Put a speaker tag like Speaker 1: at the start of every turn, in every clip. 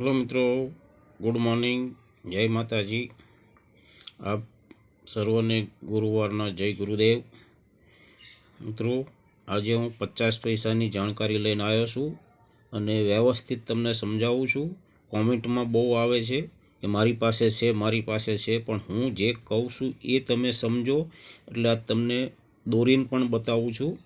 Speaker 1: Hello મિત્રો, good morning, જય માતાજી. આપ સર્વને ગુરુવારના જય ગુરુદેવ. મિત્રો, આજે હું પચાસ પૈસાની જાણકારી લઈને આવ્યો છું અને વ્યવસ્થિત તમને સમજાવું છું. કોમેન્ટમાં બહુ આવે છે કે મારી પાસે છે, મારી પાસે છે, પણ હું જે કહું છું એ તમે સમજો. એટલે આ તમને દોરીને પણ બતાવું છું.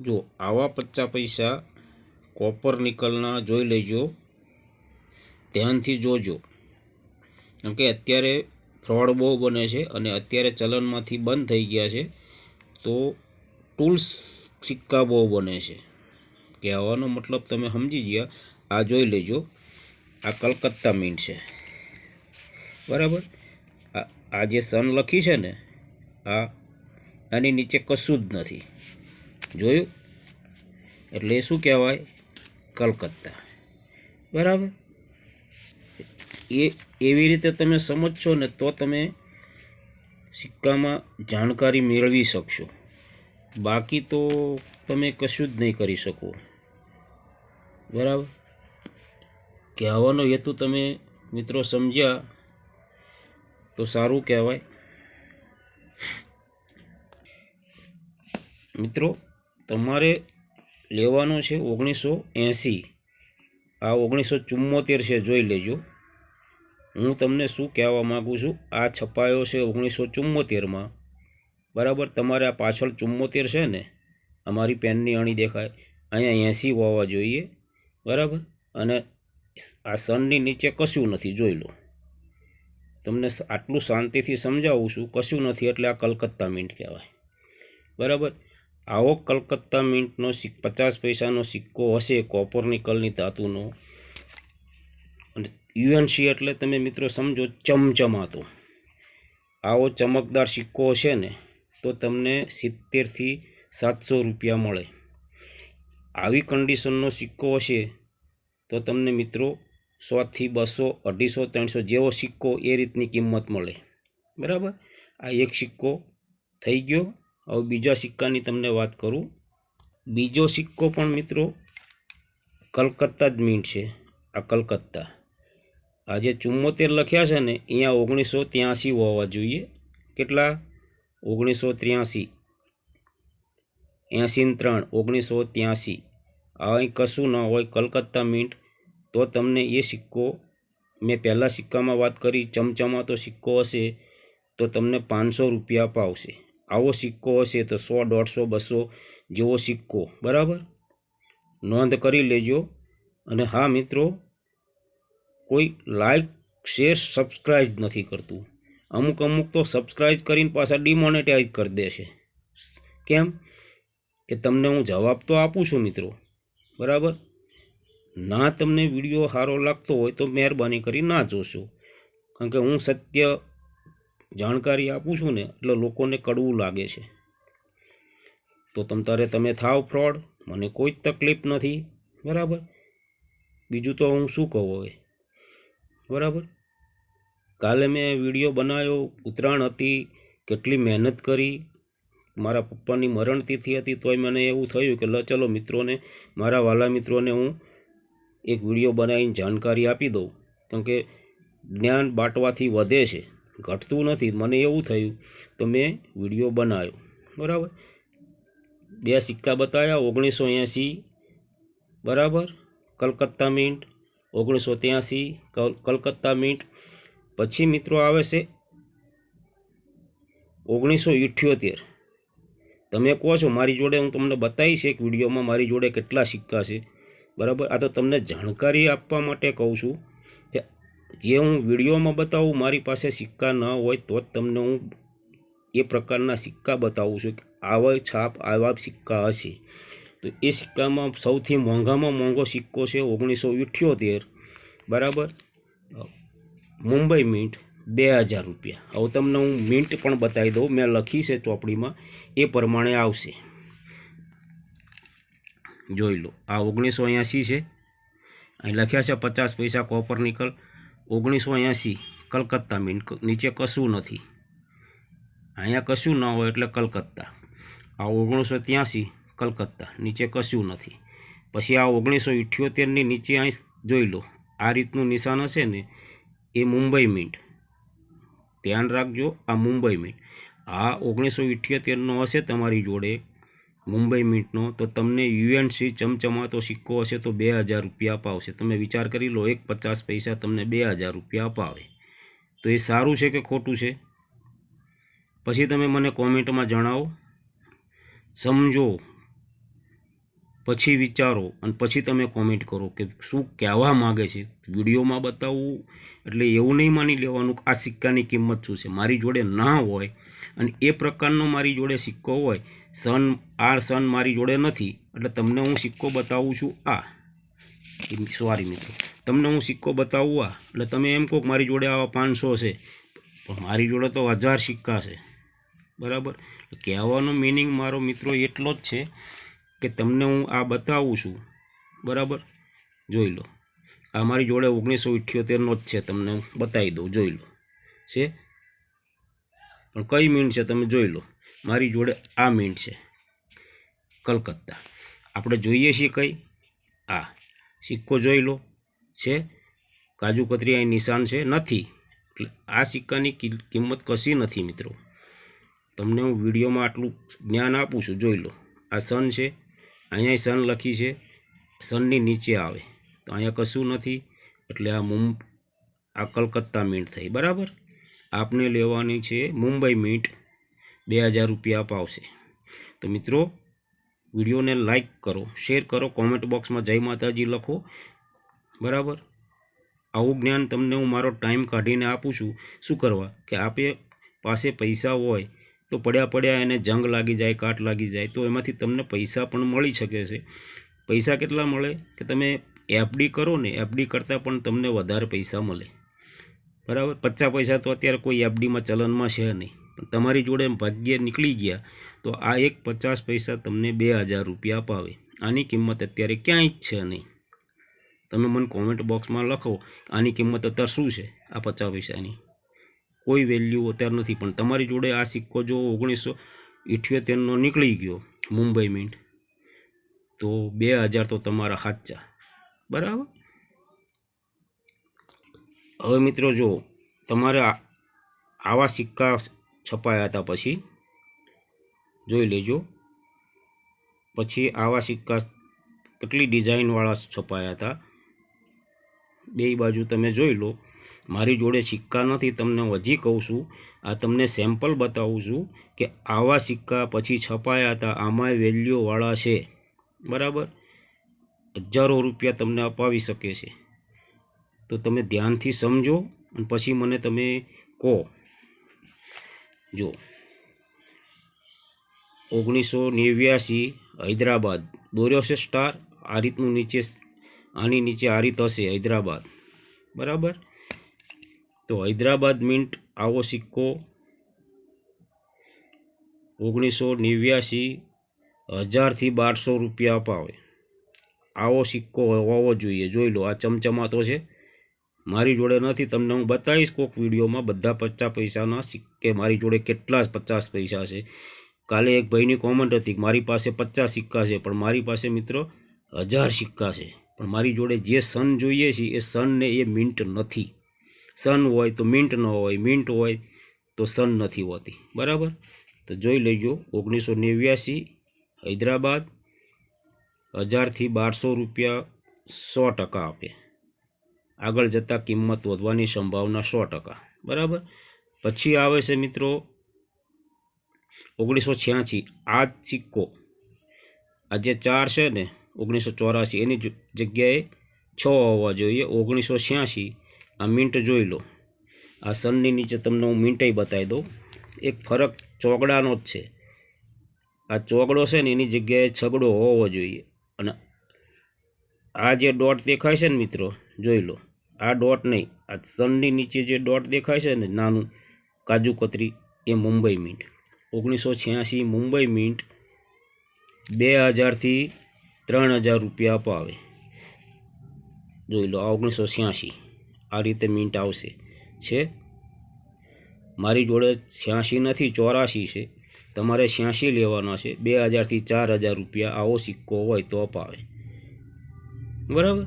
Speaker 1: જો આવા પચાસ પૈસા કોપર નિકલના જોઈ લેજો. ધ્યાનથી જોજો. કેમ કે અત્યારે ફ્રોડ બહુ બને છે અને અત્યારે ચલણમાંથી બંધ થઈ ગયા છે, તો ટૂલ્સ સિક્કા બહુ બને છે. કહેવાનો મતલબ તમે સમજી ગયા, આ જોઈ લેજો. આ કલકત્તા મીન્ટ છે. બરાબર? આ જે સન લખી છે ને, આ, આની નીચે કશું જ નથી. જોયું? એટલે શું કહેવાય? કલકત્તા. બરાબર? એ, એવી રીતે તમે સમજશો ને તો તમે સિક્કામાં જાણકારી મેળવી શકશો. બાકી તો તમે કશું જ નહીં કરી શકો. બરાબર? કહેવાનો હેતુ તમે મિત્રો સમજ્યા તો સારું કહેવાય. મિત્રો, તમારે લેવાનો છે ઓગણીસો એંસી. આ ઓગણીસો ચુમ્મોતેર છે, જોઈ લેજો. હું તમને શું કહેવા માગું છું? આ છપાયો છે ઓગણીસો ચુમ્મોતેરમાં બરાબર? તમારે આ પાછળ ચુમ્મોતેર છે ને? અમારી પેનની અણી દેખાય. અહીંયા એંસી હોવા જોઈએ. બરાબર? અને આ સનની નીચે કશું નથી. જોઈ લો. તમને આટલું શાંતિથી સમજાવું છું. કશું નથી એટલે આ કલકત્તા મિન્ટ કહેવાય. બરાબર? આવો કલકત્તા મિન્ટનો પચાસ પૈસાનો સિક્કો હશે કોપર નિકલની ધાતુનો. યુએનસી એટલે તમે મિત્રો સમજો ચમચમાતો. આવો ચમકદાર સિક્કો હશે ને, તો તમને સિત્તેરથી સાતસો રૂપિયા મળે. આવી કન્ડિશનનો સિક્કો હશે, તો તમને મિત્રો સોથી બસો, અઢીસો, ત્રણસો જેવો સિક્કો એ રીતની કિંમત મળે. બરાબર? આ એક સિક્કો થઈ ગયો. હવે બીજા સિક્કાની તમને વાત કરું. બીજો સિક્કો પણ મિત્રો કલકત્તા જ મીન્ટ છે. આ કલકત્તા. આ જે ચુમ્મોતેર લખ્યા છે ને, અહીંયા ઓગણીસો ત્યાંસી હોવા જોઈએ. કેટલા? ઓગણીસો ત્ર્યાસી એંસી ત્રણ, ઓગણીસો ત્યાંસી. આ અહીં કશું ન હોય, કલકત્તા મિન્ટ. તો તમને એ સિક્કો, મેં પહેલાં સિક્કામાં વાત કરી ચમચમાતો સિક્કો હશે, તો તમને પાંચસો રૂપિયા પાવશે. આવો સિક્કો હશે તો સો, દોઢસો, બસો જેવો સિક્કો. બરાબર? નોંધ કરી લેજો. અને હા મિત્રો કોઈ લાઇક શેર સબસ્ક્રાઇબ નથી કરતું. અમુક અમુક તો સબસ્ક્રાઇબ કરીને પાછા ડિમોનેટાઈઝ કરી દે છે. કેમ? કે તમને હું જવાબ તો આપું છું મિત્રો. બરાબર? ના તમને વીડિયો સારો લાગતો હોય તો મહેરબાની કરી ના જોશો. કારણ કે હું સત્ય જાણકારી આપું છું ને, એટલે લોકોને કડવું લાગે છે. તો તમ તારે તમે થાવ ફ્રોડ મને કોઈ જ તકલીફ નથી. બરાબર? બીજું તો હું શું કહું હવે? બરાબર? કાલે મેં વીડિયો બનાવ્યો, ઉત્તરાયણ હતી, કેટલી મહેનત કરી. મારા પપ્પાની મરણતિથિ હતી, તોય મને એવું થયું કે, લ, ચલો, મિત્રોને, મારા વાલા મિત્રોને હું એક વીડિયો બનાવીને જાણકારી આપી દઉં. કેમ કે જ્ઞાન બાંટવાથી વધે છે. ઘટતું નથી. મને એવું થયું તો મેં વીડિયો બનાવ્યો. બરાબર? બે સિક્કા બતાવ્યા ઓગણીસો એંસી. બરાબર? કલકત્તા મિન્ટ. ઓગણીસો ત્યાંસી કલકત્તા મીટ. પછી મિત્રો આવે છે ઓગણીસો ઇઠ્યોતેર. તમે કહો છો મારી જોડે હું તમને બતાવીશ એક વિડીયોમાં મારી જોડે કેટલા સિક્કા છે. બરાબર? આ તો તમને જાણકારી આપવા માટે કહું છું કે જે હું વિડીયોમાં બતાવું મારી પાસે સિક્કા ન હોય તો જ તમને હું એ પ્રકારના સિક્કા બતાવું છું કે આવા છાપ, આવા સિક્કા હશે. તો એ સિક્કામાં સૌથી મોંઘામાં મોંઘો સિક્કો છે ઓગણીસો ઇઠ્યોતેર. બરાબર? મુંબઈ મિન્ટ બે હજાર રૂપિયા. હવે તમને હું મિન્ટ પણ બતાવી દઉં. મેં લખી છે ચોપડીમાં. એ પ્રમાણે આવશે. જોઈ લો. આ ઓગણીસો એંસી છે. અહીં લખ્યા છે પચાસ પૈસા કોપર નિકલ. ઓગણીસો એંસી, કલકત્તા મિન્ટ નીચે કશું નથી. અહીંયા કશું ન હોય એટલે કલકત્તા. આ ઓગણીસો ત્યાંસી, કલકત્તા. નીચે કશું નથી. પછી આ ઓગણીસો ઇઠ્યોતેરની નીચે અહીં જોઈ લો. આ રીતનું નિશાન હશે ને, એ મુંબઈ મિન્ટ ધ્યાન રાખજો, આ મુંબઈ મિન્ટ આ ઓગણીસો ઇઠ્યોતેરનો હશે તમારી જોડે મુંબઈ મિન્ટનો તો તમને યુએનસી ચમચમાતો સિક્કો હશે તો બે હજાર રૂપિયા અપાવશે. તમે વિચાર કરી લો, એક પચાસ પૈસા તમને બે હજાર રૂપિયા અપાવે. તો એ સારું છે કે ખોટું છે? પછી તમે મને કોમેન્ટમાં જણાવો. સમજો પછી વિચારો અને પછી તમે કોમેન્ટ કરો કે શું કહેવા માગે છે. વિડીયોમાં બતાવવું એટલે એવું નહીં માની લેવાનું આ સિક્કાની કિંમત શું છે. મારી જોડે ના હોય અને એ પ્રકારનો મારી જોડે સિક્કો હોય, સન આ સન મારી જોડે નથી. એટલે તમને હું સિક્કો બતાવું છું આ. સોરી મિત્રો. તમને હું સિક્કો બતાવું આ. એટલે તમે એમ કહો મારી જોડે આવા પાંચસો છે. પણ મારી જોડે તો હજાર સિક્કા છે. બરાબર? કહેવાનો મિનિંગ મારો મિત્રો એટલો જ છે કે તમને હું આ બતાવું છું. બરાબર? જોઈ લો. આ મારી જોડે ઓગણીસો ઇઠ્યોતેરનો જ છે, તમને હું બતાવી દઉં. જોઈ લો. છે? પણ કઈ મીન્ટ છે તમે જોઈ લો. મારી જોડે આ મીન્ટ છે. કલકત્તા. આપણે જોઈએ છીએ કઈ? આ. સિક્કો જોઈ લો. છે? કાજુ કતરી અહીં નિશાન છે. નથી. એટલે આ સિક્કાની કિંમત કશી નથી, મિત્રો. તમને હું વિડીયોમાં આટલું જ્ઞાન આપું છું. જોઈ લો. આ સન છે. અહીંયા સન લખી છે, સનની નીચે આવે. તો અહીંયા કશું નથી, એટલે આ મું આ કલકત્તા મીન્ટ થઈ. બરાબર? આપને લેવાની છે મુંબઈ મીન્ટ બે હજાર રૂપિયા અપાવશે તો મિત્રો, વિડીયોને લાઈક કરો, શેર કરો, કોમેન્ટ બોક્સમાં જય માતાજી લખો. બરાબર? આવું જ્ઞાન તમને હું મારો ટાઈમ કાઢીને આપું છું. શું કરવા? કે આપે પાસે પૈસા હોય તો પડ્યા પડ્યા એને જંગ લાગી જાય, કાટ લાગી જાય, તો એમાંથી તમને પૈસા પણ મળી શકે છે. પૈસા કેટલા મળે? કે તમે એફડી કરો ને, એફડી કરતાં પણ તમને વધારે પૈસા મળે. બરાબર? પચાસ પૈસા તો અત્યારે કોઈ એફડીમાં ચલનમાં છે નહીં. પણ તમારી જોડે ભાગ્ય નીકળી ગયા, તો આ એક પચાસ પૈસા તમને બે હજાર રૂપિયા અપાવે. આની કિંમત અત્યારે ક્યાંય જ છે નહીં. તમે મને કોમેન્ટ બોક્સમાં લખો, આની કિંમત અત્યારે શું છે, આ પચાસ પૈસાની? કોઈ વેલ્યુ અત્યારે નથી. પણ તમારી જોડે આ સિક્કો જો ઓગણીસો ઇઠ્યોતેરનો નીકળી ગયો, મુંબઈ મિન્ટ તો બે હજાર તો તમારા સાચા. બરાબર? હવે મિત્રો જો, તમારે આવા સિક્કા છપાયા હતા પછી, જોઈ લેજો. પછી આવા સિક્કા કેટલી ડિઝાઇનવાળા છપાયા હતા. બે બાજુ તમે જોઈ લો. મારી જોડે સિક્કા નથી, તમને હજી કહું છું, આ તમને સેમ્પલ બતાવું છું કે આવા સિક્કા પછી છપાયા હતા, આમાંય વેલ્યુવાળા છે. બરાબર? હજારો રૂપિયા તમને અપાવી શકે છે. તો તમે ધ્યાનથી સમજો અને પછી મને તમે કહો. જો. ઓગણીસો નેવ્યાસી હૈદરાબાદ. દોર્યો છે સ્ટાર આ રીતનું નીચે, આની નીચે આ રીત હશે, હૈદરાબાદ. બરાબર? તો હૈદરાબાદ મિન્ટ આવો સિક્કો. ઓગણીસો નેવ્યાસી હજારથી બારસો રૂપિયા અપાવે. આવો સિક્કો હોવો જોઈએ. જોઈ લો, આ ચમચમાતો છે. મારી જોડે નથી. તમને હું બતાવીશ કોઈક વિડીયોમાં બધા પચાસ પૈસાના સિક્કે. મારી જોડે કેટલા પચાસ પૈસા છે. કાલે એક ભાઈની કોમેન્ટ હતી મારી પાસે પચાસ સિક્કા છે, પણ મારી પાસે મિત્રો હજાર સિક્કા છે. પણ મારી જોડે જે સન જોઈએ છે, એ સનને એ મિન્ટ નથી. સન હોય તો મિન્ટ ન હોય, મિન્ટ હોય તો સન નથી હોતી. બરાબર? તો જોઈ લેજો, ઓગણીસો નેવ્યાસી હૈદરાબાદ હજારથી બારસો રૂપિયા સો ટકા આપે. આગળ જતાં કિંમત વધવાની સંભાવના સો ટકા. બરાબર? પછી આવે છે મિત્રો ઓગણીસો છ્યાસી આ સિક્કો. આ જે ચાર છે ને, ઓગણીસો ચોરાસી. એની જગ્યાએ છ હોવા જોઈએ. ઓગણીસો છ્યાસી આ મિન્ટ જોઈ લો. આ સનની નીચે તમને હું મિન્ટય બતાવી દઉં. એક ફરક ચોગડાનો જ છે. આ ચોગડો છે ને એની જગ્યાએ છગડો હોવો જોઈએ. અને આ જે ડોટ દેખાય છે ને મિત્રો, જોઈ લો. આ ડોટ નહીં, આ સનની નીચે જે ડોટ દેખાય છે ને નાનું કાજુ કતરી, એ મુંબઈ મિન્ટ ઓગણીસો છ્યાસી મુંબઈ મિન્ટ બે હજારથી ત્રણ હજાર રૂપિયા અપાવે. જોઈ લો, આ ઓગણીસો છ્યાસી આ રીતે મિન્ટ આવશે. છે? મારી જોડે છ્યાસી નથી ચોરાસી છે. તમારે છ્યાસી લેવાના છે. બે હજારથી ચાર હજાર રૂપિયા આવો સિક્કો હોય તો અપાવે. બરાબર?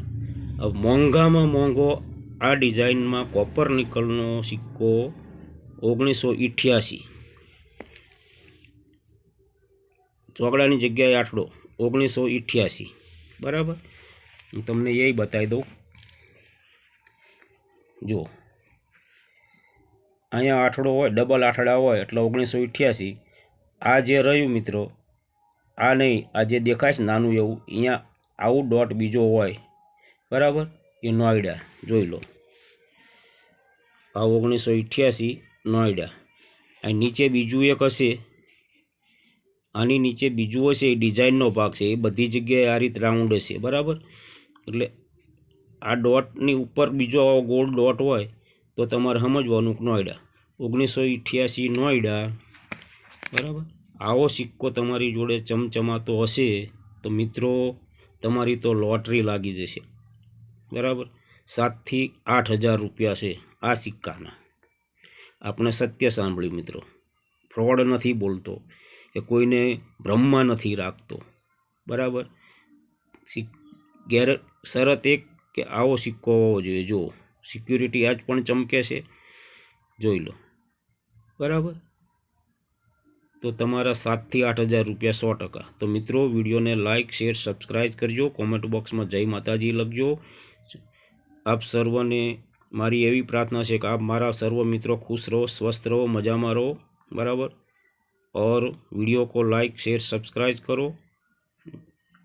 Speaker 1: મોંઘામાં મોંઘો આ ડિઝાઇનમાં કોપર નિકલનો સિક્કો ઓગણીસો ઇઠ્યાસી. ચોકડાની જગ્યાએ આટલો, ઓગણીસો ઇઠ્યાસી. બરાબર? હું તમને એ બતાવી દઉં. જુઓ અહીંયા આઠડો હોય ડબલ આઠડા હોય, એટલે ઓગણીસો ઇઠ્યાસી આ જે રહ્યું મિત્રો, આ નહીં, આ જે દેખાય છે નાનું એવું, અહીંયા આવું ડોટ બીજો હોય. બરાબર? એ નોઈડા જોઈ લો. આ ઓગણીસો ઇઠ્યાસી નોઈડા આ નીચે બીજું એક હશે. આની નીચે બીજું હશે, એ ડિઝાઇનનો ભાગ છે. એ બધી જગ્યાએ આ રીત રાઉન્ડ હશે. બરાબર? એટલે આ ડોટની ઉપર બીજો આવો ગોળ ડોટ હોય તો તમારે સમજવાનું કે નોઈડા ઓગણીસો ઇઠ્યાસી નોઈડા બરાબર? આવો સિક્કો તમારી જોડે ચમચમાતો હશે તો મિત્રો, તમારી તો લોટરી લાગી જશે. બરાબર? સાતથી આઠ હજાર રૂપિયા છે આ સિક્કાના. આપણે સત્ય સાંભળ્યું મિત્રો. ફ્રોડ નથી બોલતો, એ કોઈને ભ્રમમાં નથી રાખતો. બરાબર? સિક ગેર શરત એક કે આવો સિક્કો હોવો જોઈએ. જુઓ સિક્યુરિટી આજ પણ ચમકે છે. જોઈ લો. બરાબર? તો તમારા સાતથી આઠ હજાર રૂપિયા સો ટકા. તો મિત્રો, વિડીયોને લાઇક શેર સબસ્ક્રાઈબ કરજો. કોમેન્ટ બોક્સમાં જય માતાજી લખજો. આપ સર્વને મારી એવી પ્રાર્થના છે કે આપ મારા સર્વ મિત્રો ખુશ રહો, સ્વસ્થ રહો, મજામાં રહો. બરાબર? ઓર વીડિયો કો લાઇક શેર સબસ્ક્રાઈબ કરો.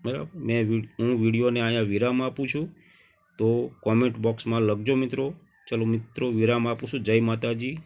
Speaker 1: બરાબર? મેં હું વિડીયોને અહીંયા વિરામ આપું છું. તો કોમેન્ટ બોક્સમાં લખજો મિત્રો. ચલો મિત્રો વિરામ આપું છું. જય માતાજી.